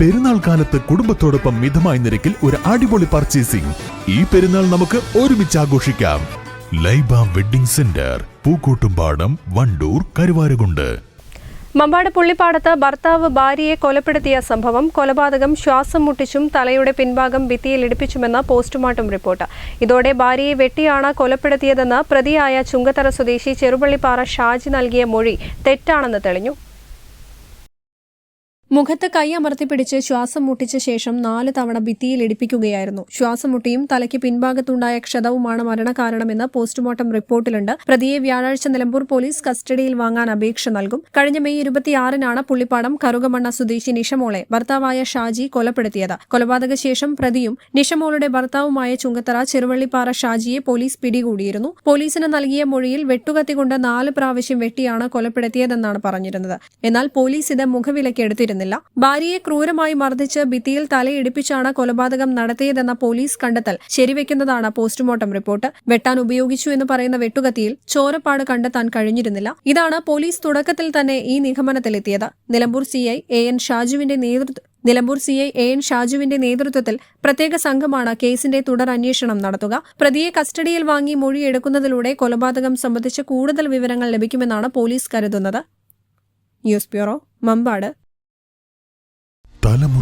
പെരുന്നാൾ കാലത്ത് കുടുംബത്തോടൊപ്പം മിതമായ നിരക്കിൽ ഒരു അടിപൊളി പർച്ചേസിംഗ് ഈ പെരുന്നാൾ നമുക്ക് ഒരുമിച്ച് ആഘോഷിക്കാം. Laiba wedding centre Pookkottumpadam Wandoor Karuvarakundu. Mambad പുള്ളിപ്പാടത്ത് ഭർത്താവ് ഭാര്യയെ കൊലപ്പെടുത്തിയ സംഭവം കൊലപാതകം ശ്വാസം മുട്ടിച്ചും തലയുടെ പിൻഭാഗം ഭിത്തിയിൽ ഇടിപ്പിച്ചുമെന്ന് പോസ്റ്റ്മോർട്ടം റിപ്പോർട്ട്. ഇതോടെ ഭാര്യയെ വെട്ടിയാണ് കൊലപ്പെടുത്തിയതെന്ന് പ്രതിയായ ചുങ്കത്തറ സ്വദേശി ചെറുപള്ളിപ്പാറ ഷാജി നൽകിയ മൊഴി തെറ്റാണെന്ന് തെളിഞ്ഞു. മുഖത്ത് കൈ അമർത്തിപ്പിടിച്ച് ശ്വാസം മുട്ടിച്ച ശേഷം നാല് തവണ ഭിത്തിയിൽ ഇടിപ്പിക്കുകയായിരുന്നു. ശ്വാസം മുട്ടിയും തലയ്ക്ക് പിൻഭാഗത്തുണ്ടായ ക്ഷതവുമാണ് മരണകാരണമെന്ന് പോസ്റ്റ്മോർട്ടം റിപ്പോർട്ടിലുണ്ട്. പ്രതിയെ വ്യാഴാഴ്ച നിലമ്പൂർ പോലീസ് കസ്റ്റഡിയിൽ വാങ്ങാൻ അപേക്ഷ നൽകും. കഴിഞ്ഞ മെയ് ഇരുപത്തിയാറിനാണ് പുള്ളിപ്പാടം കറുകമണ്ണ സ്വദേശി നിഷമോളെ ഭർത്താവായ ഷാജി കൊലപ്പെടുത്തിയത്. കൊലപാതക ശേഷം പ്രതിയും നിഷമോളുടെ ഭർത്താവുമായ ചുങ്കത്തറ ചെറുവള്ളിപ്പാറ ഷാജിയെ പോലീസ് പിടികൂടിയിരുന്നു. പോലീസിന് നൽകിയ മൊഴിയിൽ വെട്ടുകത്തി കൊണ്ട് നാല് പ്രാവശ്യം വെട്ടിയാണ് കൊലപ്പെടുത്തിയതെന്നാണ് പറഞ്ഞിരുന്നത്. എന്നാൽ പോലീസ് ഇത് മുഖവിലയ്ക്ക് എടുത്തിരുന്നില്ല ഭാര്യയെ ക്രൂരമായി മർദ്ദിച്ച് ഭിത്തിയിൽ തലയിടിപ്പിച്ചാണ് കൊലപാതകം നടത്തിയതെന്ന പോലീസ് കണ്ടെത്തൽ. ശരിവെക്കുന്നതാണ് പോസ്റ്റ്മോർട്ടം റിപ്പോർട്ട്. വെട്ടാൻ ഉപയോഗിച്ചു എന്ന് പറയുന്ന വെട്ടുകത്തിയിൽ ചോരപ്പാട് കണ്ടെത്താൻ കഴിഞ്ഞിരുന്നില്ല. ഇതാണ് പോലീസ് തുടക്കത്തിൽ തന്നെ ഈ നിഗമനത്തിലെത്തിയത്. Nilambur C I A N ഷാജുവിന്റെ നേതൃത്വം Nilambur C I A N ഷാജുവിന്റെ നേതൃത്വത്തിൽ പ്രത്യേക സംഘമാണ് കേസിന്റെ തുടർ അന്വേഷണം നടത്തുക. പ്രതിയെ കസ്റ്റഡിയിൽ വാങ്ങി മൊഴിയെടുക്കുന്നതിലൂടെ കൊലപാതകം സംബന്ധിച്ച് കൂടുതൽ വിവരങ്ങൾ ലഭിക്കുമെന്നാണ് പോലീസ് കരുതുന്നത്. News bureau Mampad.